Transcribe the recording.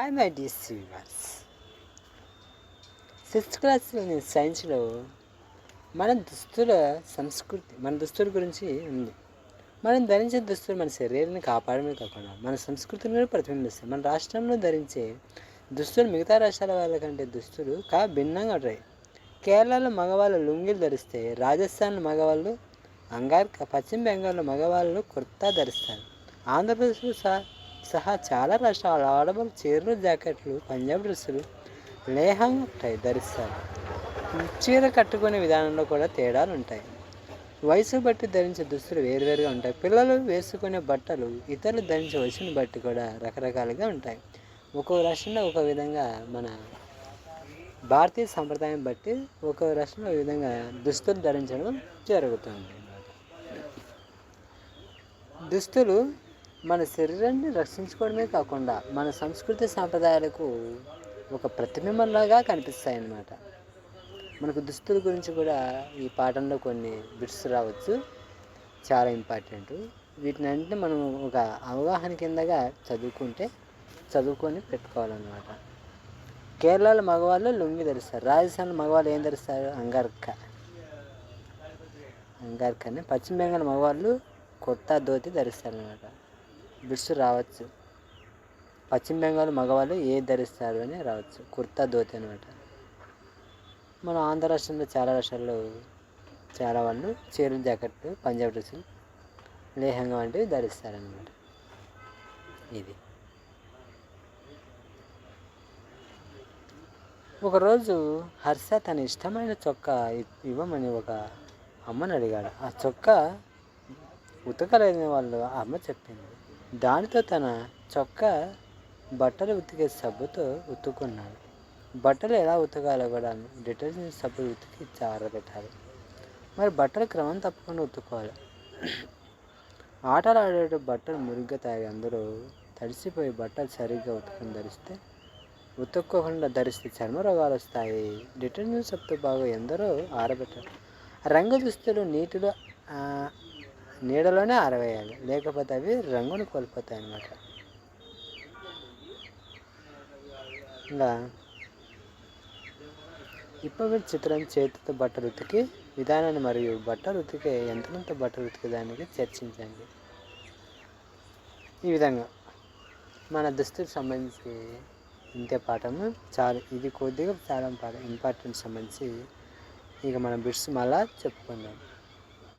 Hi my dear viewers sixth క్లాస్లోని సైన్స్లో మన దుస్తుల సంస్కృతి మన దుస్తుల గురించి ఉంది. మనం ధరించే దుస్తులు మన శరీరాన్ని కాపాడమే కాకుండా మన సంస్కృతిని కూడా ప్రతిబింబిస్తాయి. మన రాష్ట్రంలో ధరించే దుస్తులు మిగతా రాష్ట్రాల వాళ్ళకంటే దుస్తులు కా భిన్నంగా ఉంటాయి. కేరళలో మగవాళ్ళు లుంగీలు ధరిస్తే రాజస్థాన్లో మగవాళ్ళు అంగార్క పశ్చిమ బెంగాల్లో మగవాళ్ళు కుర్తా ధరిస్తారు. ఆంధ్రప్రదేశ్లో సార్ సహా చాలా రాష్ట్రాల ఆడవాళ్ళు చీరలు జాకెట్లు పంజాబ్ డ్రెస్సులు లేహంగా ఉంటాయి ధరిస్తారు. చీర కట్టుకునే విధానంలో కూడా తేడాలు ఉంటాయి. వయసు బట్టి ధరించే దుస్తులు వేరువేరుగా ఉంటాయి. పిల్లలు వేసుకునే బట్టలు ఇతరులు ధరించే వయసుని బట్టి కూడా రకరకాలుగా ఉంటాయి. ఒక్కో రాష్ట్రంలో ఒక విధంగా మన భారతీయ సంప్రదాయం బట్టి ఒక్కో రాష్ట్రంలో ఒక విధంగా దుస్తులు ధరించడం జరుగుతుంది. దుస్తులు మన శరీరాన్ని రక్షించుకోవడమే కాకుండా మన సంస్కృతి సాంప్రదాయాలకు ఒక ప్రతిబింబంలాగా కనిపిస్తాయి అన్నమాట మనకు దుస్తుల గురించి కూడా ఈ పాఠంలో కొన్ని బిట్స్ రావచ్చు. చాలా ఇంపార్టెంట్. వీటిని అంటే మనం ఒక అవగాహన కిందగా చదువుకుంటే చదువుకొని పెట్టుకోవాలన్నమాట. కేరళలో మగవాళ్ళు లుంగి ధరిస్తారు. రాజస్థాన్లో మగవాళ్ళు ఏం ధరిస్తారు? అంగార్క. అంగార్కని. పశ్చిమ బెంగాల్ మగవాళ్ళు కొత్త ధోతి ధరిస్తారు అనమాట బిట్స్ రావచ్చు. పశ్చిమ బెంగాల్ మగవాళ్ళు ఏ ధరిస్తారు అని రావచ్చు. కుర్తా ధోతి అనమాట మన ఆంధ్ర రాష్ట్రంలో చాలా రాష్ట్రాల్లో చాలా వాళ్ళు చీరలు జాకెట్లు పంజాబ్ డ్రెస్సులు లేహంగా వంటివి ధరిస్తారనమాట ఇది. ఒకరోజు హర్ష తన ఇష్టమైన చొక్కా ఇవ్వమని ఒక అమ్మని అడిగాడు. ఆ చొక్కా ఉతకలేని వాళ్ళు ఆ అమ్మ చెప్పింది. దానితో తన చొక్కా బట్టలు ఉతికే సబ్బుతో ఉతుకున్నాడు. బట్టలు ఎలా ఉతకాలో కూడా డిటర్జెంట్ సబ్బు ఉతికి ఆరబెట్టాలి మరి బట్టలు క్రమం తప్పకుండా ఉతుక్కోవాలి. ఆటలు ఆడేటప్పుడు బట్టలు మురిగ్గా తాగి అందరూ తడిసిపోయి బట్టలు సరిగ్గా ఉతుకుని ధరిస్తే ఉతుక్కోకుండా ధరిస్తే చర్మ రోగాలు వస్తాయి. డిటర్జెంట్ సబ్బుతో బాగా ఎందరో ఆరబెట్టారు. రంగు దుస్తులు నీటిలో నీడలోనే ఆరవేయాలి. లేకపోతే అవి రంగును కోల్పోతాయి అన్నమాట. ఇంకా ఇప్పుడు చిత్రం చేతితో బట్టలు ఉతికి విధానాన్ని మరియు బట్టలు ఉతికే యంత్రంతో బట్టలు ఉతికేదానికి చర్చించండి. ఈ విధంగా మన దుస్తులకు సంబంధించి ఇంతే పాఠము చాలా. ఇది కొద్దిగా చాలా పాఠం ఇంపార్టెంట్ సంబంధించి ఇక మన బిట్స్ మళ్ళా చెప్పుకుందాం.